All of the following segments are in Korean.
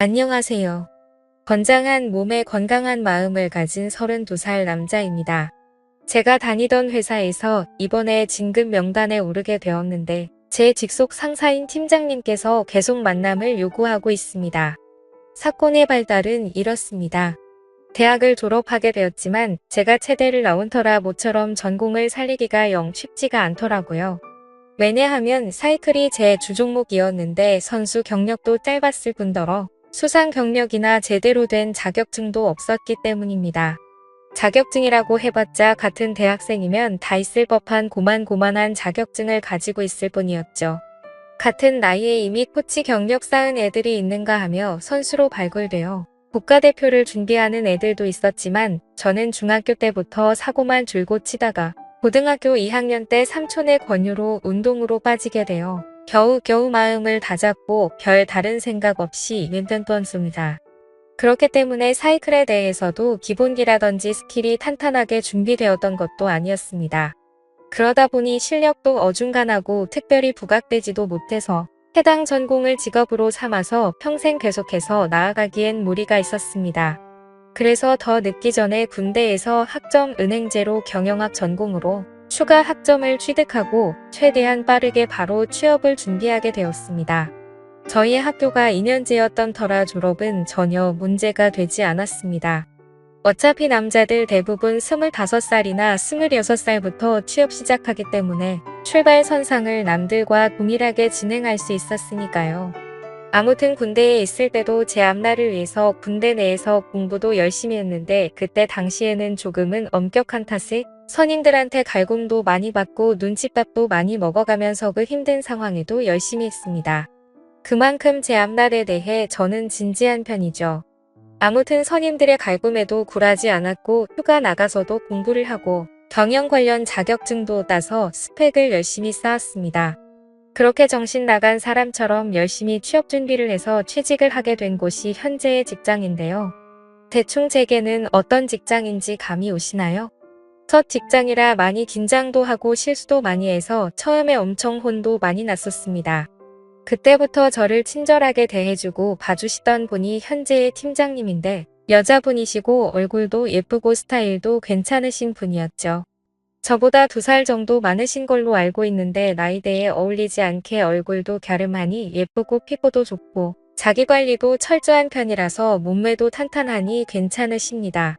안녕하세요. 건장한 몸에 건강한 마음을 가진 32살 남자입니다. 제가 다니던 회사에서 이번에 진급 명단에 오르게 되었는데 제 직속 상사인 팀장님께서 계속 만남을 요구하고 있습니다. 사건의 발달은 이렇습니다. 대학을 졸업하게 되었지만 제가 체대를 나온 터라 모처럼 전공을 살리기가 영 쉽지가 않더라고요. 왜냐하면 사이클이 제 주종목이었는데 선수 경력도 짧았을 뿐더러 수상 경력이나 제대로 된 자격증도 없었기 때문입니다. 자격증이라고 해봤자 같은 대학생이면 다 있을 법한 고만고만한 자격증을 가지고 있을 뿐이었죠. 같은 나이에 이미 코치 경력 쌓은 애들이 있는가 하며 선수로 발굴되어 국가대표를 준비하는 애들도 있었지만 저는 중학교 때부터 사고만 줄곧 치다가 고등학교 2학년 때 삼촌의 권유로 운동으로 빠지게 되어 겨우겨우 마음을 다잡고 별 다른 생각 없이 윤던떴습니다. 그렇기 때문에 사이클에 대해서도 기본기라든지 스킬이 탄탄하게 준비되었던 것도 아니었습니다. 그러다 보니 실력도 어중간하고 특별히 부각되지도 못해서 해당 전공을 직업으로 삼아서 평생 계속해서 나아가기엔 무리가 있었습니다. 그래서 더 늦기 전에 군대에서 학점 은행제로 경영학 전공으로 추가 학점을 취득하고 최대한 빠르게 바로 취업을 준비하게 되었습니다. 저희 학교가 2년제였던 터라 졸업은 전혀 문제가 되지 않았습니다. 어차피 남자들 대부분 25살이나 26살부터 취업 시작하기 때문에 출발 선상을 남들과 동일하게 진행할 수 있었으니까요. 아무튼 군대에 있을 때도 제 앞날을 위해서 군대 내에서 공부도 열심히 했는데 그때 당시에는 조금은 엄격한 탓에 선임들한테 갈굼도 많이 받고 눈칫밥도 많이 먹어가면서 그 힘든 상황에도 열심히 했습니다. 그만큼 제 앞날에 대해 저는 진지한 편이죠. 아무튼 선임들의 갈굼에도 굴하지 않았고 휴가 나가서도 공부를 하고 경영 관련 자격증도 따서 스펙을 열심히 쌓았습니다. 그렇게 정신 나간 사람처럼 열심히 취업 준비를 해서 취직을 하게 된 곳이 현재의 직장인데요. 대충 제게는 어떤 직장인지 감이 오시나요? 첫 직장이라 많이 긴장도 하고 실수도 많이 해서 처음에 엄청 혼도 많이 났었습니다. 그때부터 저를 친절하게 대해주고 봐주시던 분이 현재의 팀장님인데 여자분이시고 얼굴도 예쁘고 스타일도 괜찮으신 분이었죠. 저보다 두 살 정도 많으신 걸로 알고 있는데 나이대에 어울리지 않게 얼굴도 갸름하니 예쁘고 피부도 좋고 자기관리도 철저한 편이라서 몸매도 탄탄하니 괜찮으십니다.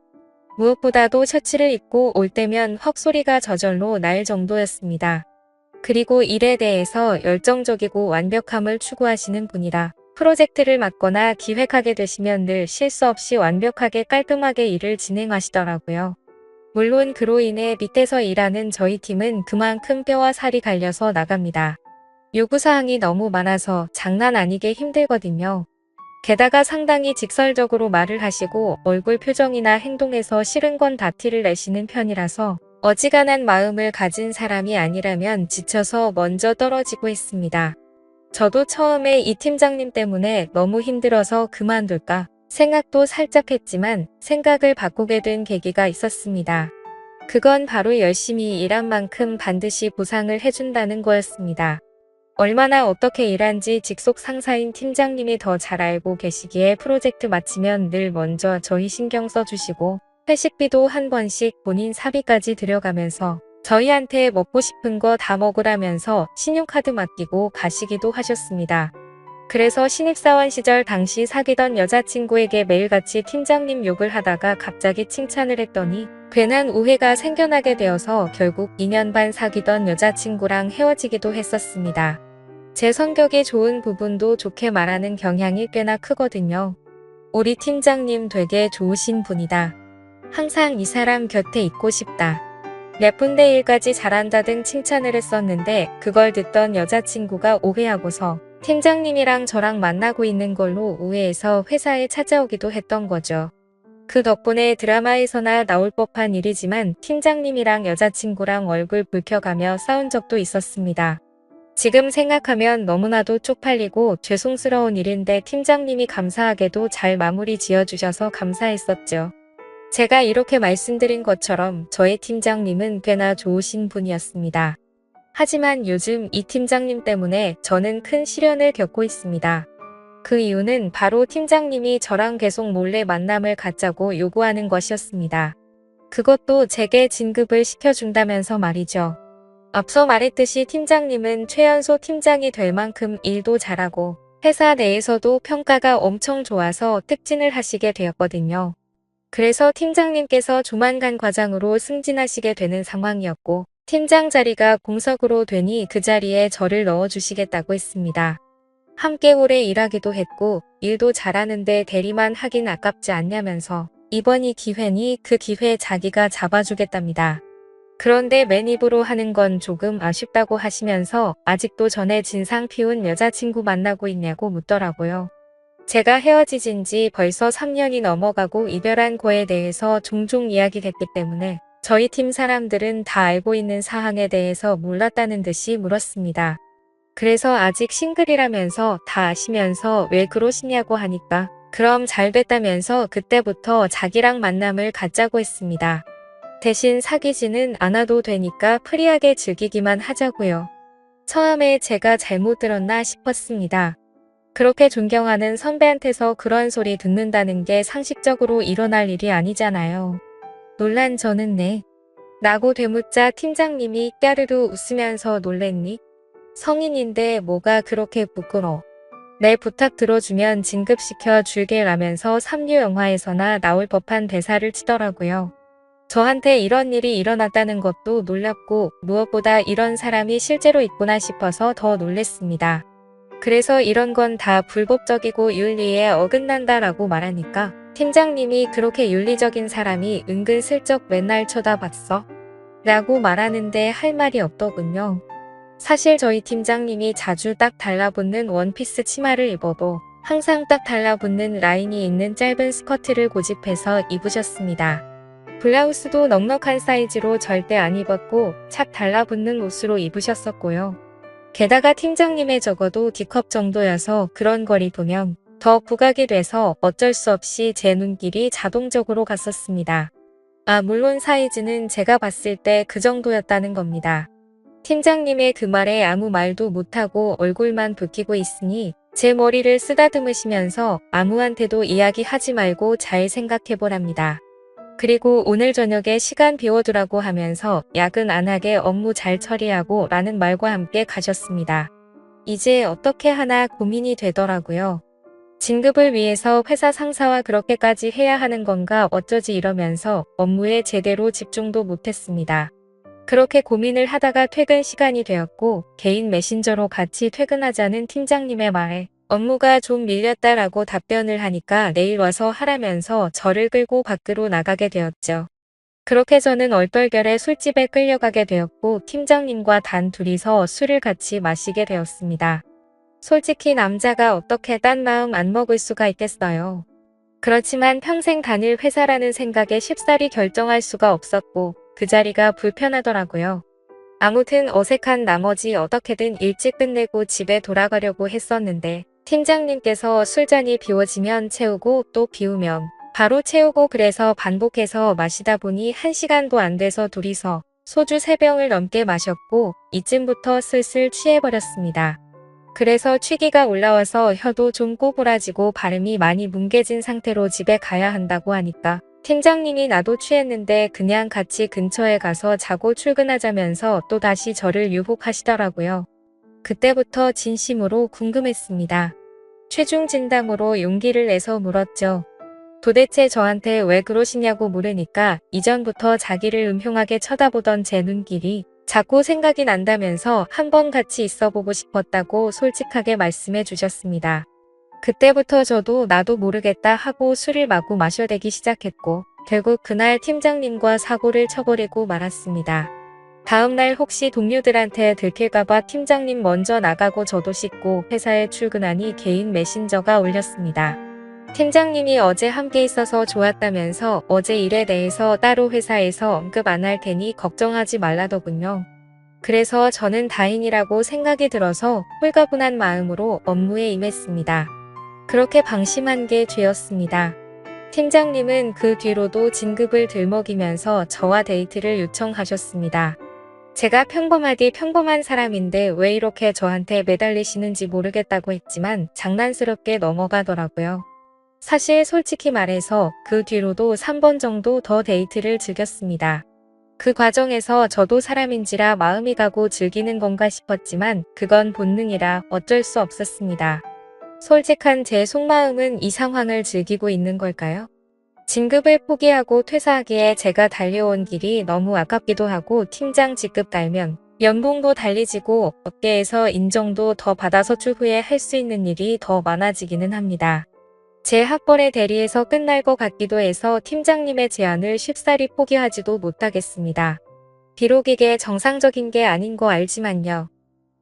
무엇보다도 셔츠를 입고 올 때면 헉소리가 저절로 날 정도였습니다. 그리고 일에 대해서 열정적이고 완벽함을 추구하시는 분이라 프로젝트를 맡거나 기획하게 되시면 늘 실수 없이 완벽하게 깔끔하게 일을 진행하시더라고요. 물론 그로 인해 밑에서 일하는 저희 팀은 그만큼 뼈와 살이 갈려서 나갑니다. 요구사항이 너무 많아서 장난 아니게 힘들거든요. 게다가 상당히 직설적으로 말을 하시고 얼굴 표정이나 행동에서 싫은 건 다 티를 내시는 편이라서 어지간한 마음을 가진 사람이 아니라면 지쳐서 먼저 떨어지고 했습니다. 저도 처음에 이 팀장님 때문에 너무 힘들어서 그만둘까 생각도 살짝 했지만 생각을 바꾸게 된 계기가 있었습니다. 그건 바로 열심히 일한 만큼 반드시 보상을 해준다는 거였습니다. 얼마나 어떻게 일한지 직속 상사인 팀장님이 더 잘 알고 계시기에 프로젝트 마치면 늘 먼저 저희 신경 써주시고 회식비도 한 번씩 본인 사비까지 들여가면서 저희한테 먹고 싶은 거 다 먹으라면서 신용카드 맡기고 가시기도 하셨습니다. 그래서 신입사원 시절 당시 사귀던 여자친구에게 매일같이 팀장님 욕을 하다가 갑자기 칭찬을 했더니 괜한 오해가 생겨나게 되어서 결국 2년 반 사귀던 여자친구랑 헤어지기도 했었습니다. 제 성격이 좋은 부분도 좋게 말하는 경향이 꽤나 크거든요. 우리 팀장님 되게 좋으신 분이다. 항상 이 사람 곁에 있고 싶다. 몇 분대 일까지 잘한다 등 칭찬을 했었는데 그걸 듣던 여자친구가 오해하고서 팀장님이랑 저랑 만나고 있는 걸로 오해해서 회사에 찾아오기도 했던 거죠. 그 덕분에 드라마에서나 나올 법한 일이지만 팀장님이랑 여자친구랑 얼굴 붉혀가며 싸운 적도 있었습니다. 지금 생각하면 너무나도 쪽팔리고 죄송스러운 일인데 팀장님이 감사하게도 잘 마무리 지어주셔서 감사했었죠. 제가 이렇게 말씀드린 것처럼 저의 팀장님은 꽤나 좋으신 분이었습니다. 하지만 요즘 이 팀장님 때문에 저는 큰 시련을 겪고 있습니다. 그 이유는 바로 팀장님이 저랑 계속 몰래 만남을 갖자고 요구하는 것이었습니다. 그것도 제게 진급을 시켜준다면서 말이죠. 앞서 말했듯이 팀장님은 최연소 팀장이 될 만큼 일도 잘하고 회사 내에서도 평가가 엄청 좋아서 특진을 하시게 되었거든요. 그래서 팀장님께서 조만간 과장으로 승진하시게 되는 상황이었고 팀장 자리가 공석으로 되니 그 자리에 저를 넣어주시겠다고 했습니다. 함께 오래 일하기도 했고 일도 잘하는데 대리만 하긴 아깝지 않냐면서 이번이 기회니 그 기회 자기가 잡아주겠답니다. 그런데 맨 입으로 하는 건 조금 아쉽다고 하시면서 아직도 전에 진상 피운 여자친구 만나고 있냐고 묻더라고요. 제가 헤어지진 지 벌써 3년이 넘어가고 이별한 거에 대해서 종종 이야기했기 때문에 저희 팀 사람들은 다 알고 있는 사항에 대해서 몰랐다는 듯이 물었습니다. 그래서 아직 싱글이라면서 다 아시면서 왜 그러시냐고 하니까 그럼 잘 됐다면서 그때부터 자기랑 만남을 갖자고 했습니다. 대신 사귀지는 않아도 되니까 프리하게 즐기기만 하자고요. 처음에 제가 잘못 들었나 싶었습니다. 그렇게 존경하는 선배한테서 그런 소리 듣는다는 게 상식적으로 일어날 일이 아니잖아요. 놀란 저는 네. 라고 되묻자 팀장님이 까르르 웃으면서 놀랬니? 성인인데 뭐가 그렇게 부끄러. 내 부탁 들어주면 진급시켜 줄게 라면서 삼류 영화에서나 나올 법한 대사를 치더라고요. 저한테 이런 일이 일어났다는 것도 놀랍고 무엇보다 이런 사람이 실제로 있구나 싶어서 더 놀랬습니다. 그래서 이런 건 다 불법적이고 윤리에 어긋난다라고 말하니까 팀장님이 그렇게 윤리적인 사람이 은근슬쩍 맨날 쳐다봤어? 라고 말하는데 할 말이 없더군요. 사실 저희 팀장님이 자주 딱 달라붙는 원피스 치마를 입어도 항상 딱 달라붙는 라인이 있는 짧은 스커트를 고집해서 입으셨습니다. 블라우스도 넉넉한 사이즈로 절대 안 입었고 착 달라붙는 옷으로 입으셨었고요. 게다가 팀장님의 적어도 D컵 정도여서 그런 걸 입으면 더 부각이 돼서 어쩔 수 없이 제 눈길이 자동적으로 갔었습니다. 아 물론 사이즈는 제가 봤을 때 그 정도였다는 겁니다. 팀장님의 그 말에 아무 말도 못하고 얼굴만 붉히고 있으니 제 머리를 쓰다듬으시면서 아무한테도 이야기하지 말고 잘 생각해보랍니다. 그리고 오늘 저녁에 시간 비워두라고 하면서 야근 안 하게 업무 잘 처리하고 라는 말과 함께 가셨습니다. 이제 어떻게 하나 고민이 되더라고요. 진급을 위해서 회사 상사와 그렇게까지 해야 하는 건가 어쩌지 이러면서 업무에 제대로 집중도 못했습니다. 그렇게 고민을 하다가 퇴근 시간이 되었고 개인 메신저로 같이 퇴근하자는 팀장님의 말에 업무가 좀 밀렸다라고 답변을 하니까 내일 와서 하라면서 저를 끌고 밖으로 나가게 되었죠. 그렇게 저는 얼떨결에 술집에 끌려가게 되었고 팀장님과 단 둘이서 술을 같이 마시게 되었습니다. 솔직히 남자가 어떻게 딴 마음 안 먹을 수가 있겠어요. 그렇지만 평생 다닐 회사라는 생각에 쉽사리 결정할 수가 없었고 그 자리가 불편하더라고요. 아무튼 어색한 나머지 어떻게든 일찍 끝내고 집에 돌아가려고 했었는데 팀장님께서 술잔이 비워지면 채우고 또 비우면 바로 채우고 그래서 반복해서 마시다 보니 한 시간도 안 돼서 둘이서 소주 3병을 넘게 마셨고 이쯤부터 슬슬 취해버렸습니다. 그래서 취기가 올라와서 혀도 좀 꼬부라지고 발음이 많이 뭉개진 상태로 집에 가야 한다고 하니까 팀장님이 나도 취했는데 그냥 같이 근처에 가서 자고 출근하자면서 또다시 저를 유혹하시더라고요. 그때부터 진심으로 궁금했습니다. 최중 진담으로 용기를 내서 물었죠. 도대체 저한테 왜 그러시냐고 물으니까 이전부터 자기를 음흉하게 쳐다보던 제 눈길이 자꾸 생각이 난다면서 한번 같이 있어보고 싶었다고 솔직하게 말씀해 주셨습니다. 그때부터 저도 나도 모르겠다 하고 술을 마구 마셔대기 시작했고 결국 그날 팀장님과 사고를 쳐버리고 말았습니다. 다음날 혹시 동료들한테 들킬까봐 팀장님 먼저 나가고 저도 씻고 회사에 출근하니 개인 메신저가 올렸습니다. 팀장님이 어제 함께 있어서 좋았다면서 어제 일에 대해서 따로 회사에서 언급 안 할 테니 걱정하지 말라더군요. 그래서 저는 다행이라고 생각이 들어서 홀가분한 마음으로 업무에 임했습니다. 그렇게 방심한 게 죄였습니다. 팀장님은 그 뒤로도 진급을 들먹이면서 저와 데이트를 요청하셨습니다. 제가 평범하디 평범한 사람인데 왜 이렇게 저한테 매달리시는지 모르겠다고 했지만 장난스럽게 넘어가더라고요. 사실 솔직히 말해서 그 뒤로도 3번 정도 더 데이트를 즐겼습니다. 그 과정에서 저도 사람인지라 마음이 가고 즐기는 건가 싶었지만 그건 본능이라 어쩔 수 없었습니다. 솔직한 제 속마음은 이 상황을 즐기고 있는 걸까요? 진급을 포기하고 퇴사하기에 제가 달려온 길이 너무 아깝기도 하고 팀장 직급 달면 연봉도 달리지고 업계에서 인정도 더 받아서 추후에 할 수 있는 일이 더 많아지기는 합니다. 제 학벌의 대리에서 끝날 것 같기도 해서 팀장님의 제안을 쉽사리 포기하지도 못하겠습니다. 비록 이게 정상적인 게 아닌 거 알지만요.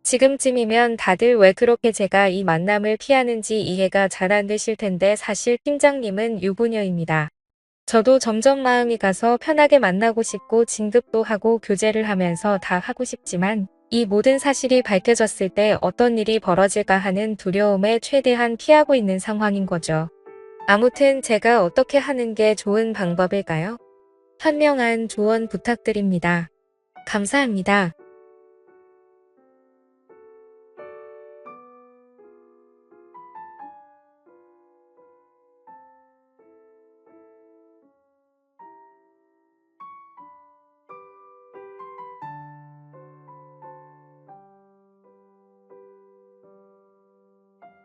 지금쯤이면 다들 왜 그렇게 제가 이 만남을 피하는지 이해가 잘 안 되실 텐데 사실 팀장님은 유부녀입니다. 저도 점점 마음이 가서 편하게 만나고 싶고 진급도 하고 교제를 하면서 다 하고 싶지만 이 모든 사실이 밝혀졌을 때 어떤 일이 벌어질까 하는 두려움에 최대한 피하고 있는 상황인 거죠. 아무튼 제가 어떻게 하는 게 좋은 방법일까요? 현명한 조언 부탁드립니다. 감사합니다.